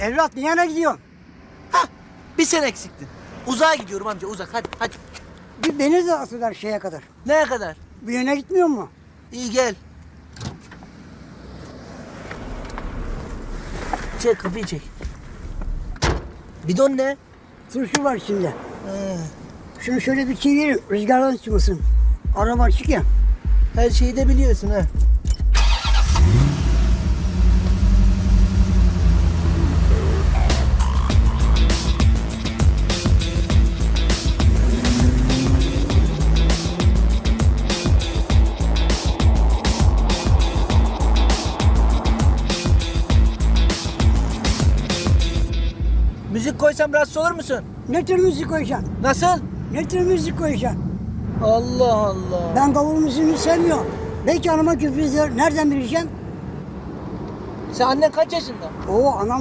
Evlat niye yana gidiyorsun? Hah bir sen eksiktin. Uzağa gidiyorum amca uzak hadi hadi. Bir beni de asırlar şeye kadar. Neye kadar? Bir yöne gitmiyor mu? İyi gel. Çek kapıyı çek. Bidon ne? Turşu var içinde. He, Şunu şöyle bir çevirin rüzgardan çıkmasın. Araba açık ya. her şeyi de biliyorsun ha. Müzik koysam rahatsız olur musun? Ne tür müzik koyacaksın? Nasıl? Ne tür müzik koyacaksın? Allah Allah. Ben davul müziğini sevmiyorum. Belki anama küfür eder. Nereden bileceğim? Sen annen kaç yaşında? Oo anam